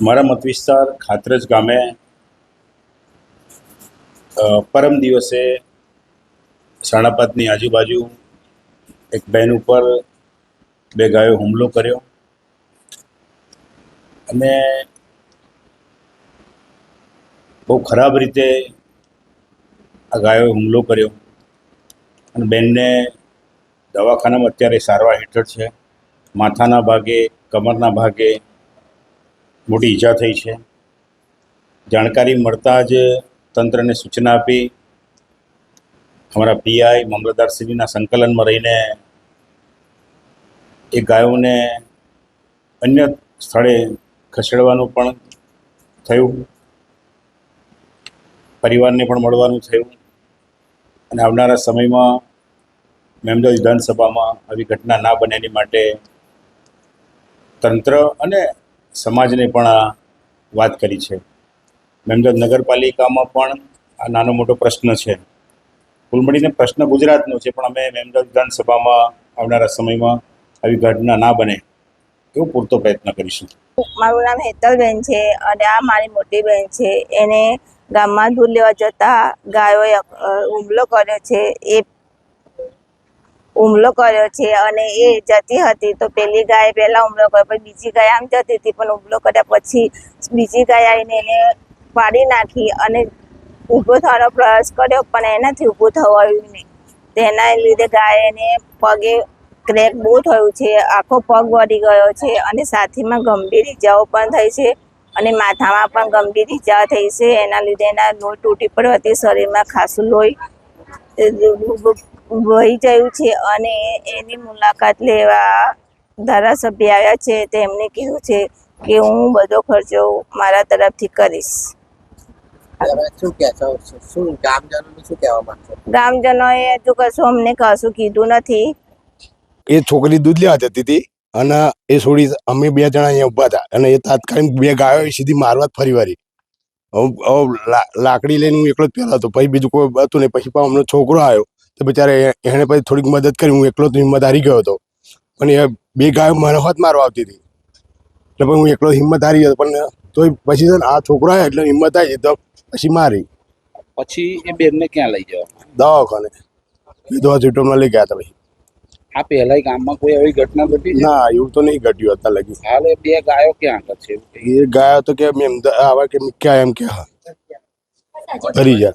મારા મત વિસ્તાર ખાતરજ ગામે પરમ દિવસે સાણાપાતની આજુબાજુ એક બેન ઉપર બે ગાયો હુમલો કર્યો. અને બહુ ખરાબ રીતે આ ગાયોએ હુમલો કર્યો. અને બેનને દવાખાનામાં અત્યારે સારવાર હેઠળ છે. માથાના ભાગે, કમરના ભાગે મોટી ઈજા થઈ છે. જાણકારી મળતા જ તંત્રને સૂચના આપી. અમારા પીઆઈ મામલતદારશ્રીના સંકલનમાં રહીને એ ગાયોને અન્ય સ્થળે ખસેડવાનું પણ થયું. પરિવારને પણ મળવાનું થયું. અને આવનારા સમયમાં મેમદો વિધાનસભામાં આવી ઘટના ના બને એની માટે તંત્ર અને સમાજને પણ આ વાત કરી છે. મેમદાદ નગરપાલિકામાં પણ આ નાનો મોટો પ્રશ્ન છે. કુલ મળીને પ્રશ્ન ગુજરાતનો છે, પણ અમે મેમદાદ વિધાનસભામાં આવનારા સમયમાં આવી ઘટના ના બને એવો પૂરતો પ્રયત્ન કરીશું. મારું નામ હેતલબેન છે અને આ મારી મોટી બહેન છે. એને ગામમાં દૂધ લેવા જતા ગાયોએ હુમલો કર્યો છે. એ હુમલો કર્યો છે અને એ જતી હતી તો પેલી ગાય પહેલા હુમલો કર્યો, પછી બીજી ગાય આમ જતી હતી, પણ હુમલો કર્યા પછી બીજી ગાય આવીને એને પાડી નાખી અને ઊભો થવાનો પ્રયાસ કર્યો, પણ એનાથી ઊભું થવાયું નહીં. તેના લીધે ગાય એને પગે ક્રેક બહુ થયું છે, આખો પગ વળી ગયો છે અને સાથીમાં ગંભીર ઈજાઓ પણ થઈ છે અને માથામાં પણ ગંભીર ઈજા થઈ છે. એના લીધે એના લોહી તૂટી પડવાથી શરીરમાં ખાસું લોહી વહી ગયું છે અને એની મુલાકાત લેવા ધારાસભ્ય આવ્યા છે. તેમણે કીધું છે કે હું બધો ખર્ચો મારા તરફથી કરીશ. ગામજનોએ હજુ કશું અમને કશું કીધું નથી. એ છોકરી દૂધ લેવા જતી હતી અને એ છોડી અમે બે જણા અહીંયા ઊભા હતા અને એ તાત્કાલિક બે ગાયો સીધી મારવા ફરી વારી હવે હવે લાકડી લઈને હું એકલો જ પહેલો હતો. પછી બીજું કોઈ હતું નહીં. પછી પણ હમણાં છોકરો આવ્યો. તો બિચારે એણે પછી થોડીક મદદ કરી. હું એકલો તો હિંમત હારી ગયો હતો. પણ એ બે ગાયો મારા હોત મારવા આવતી હતી. એટલે પણ હું એકલો હિંમત હારી ગયો પણ તોય પછી છે ને આ છોકરો આવ્યો એટલે હિંમત આવી તો પછી મારી. પછી એ બેનને ક્યાં લઈ ગયો? દવાખાને. વિધવા હોસ્પિટલમાં લઈ ગયા હતા પછી. આ પહેલા ગામમાં કોઈ એવી ઘટના ઘટી ના એવું તો નહીં ઘટ્યું હતા લગી. હાલ એ બે ગાયો ક્યાં હતા છે? એ ગાયો તો કે મેં આવા કે ક્યાં એમ કે હા. ફરી જા